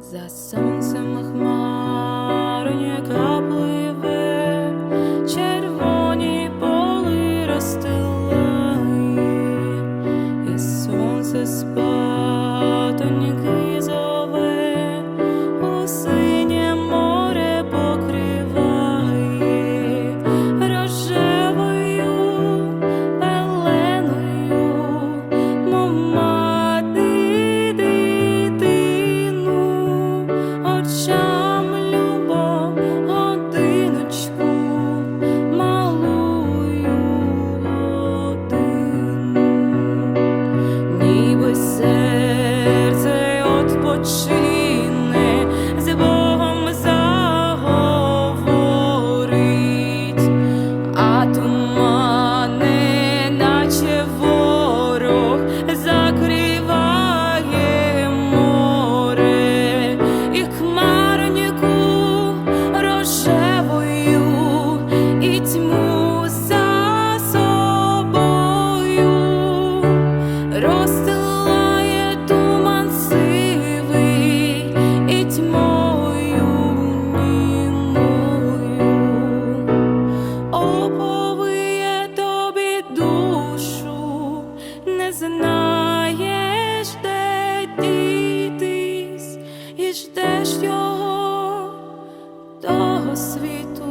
За сонцем хмар. знаєш, де дітись і ждеш його того світу.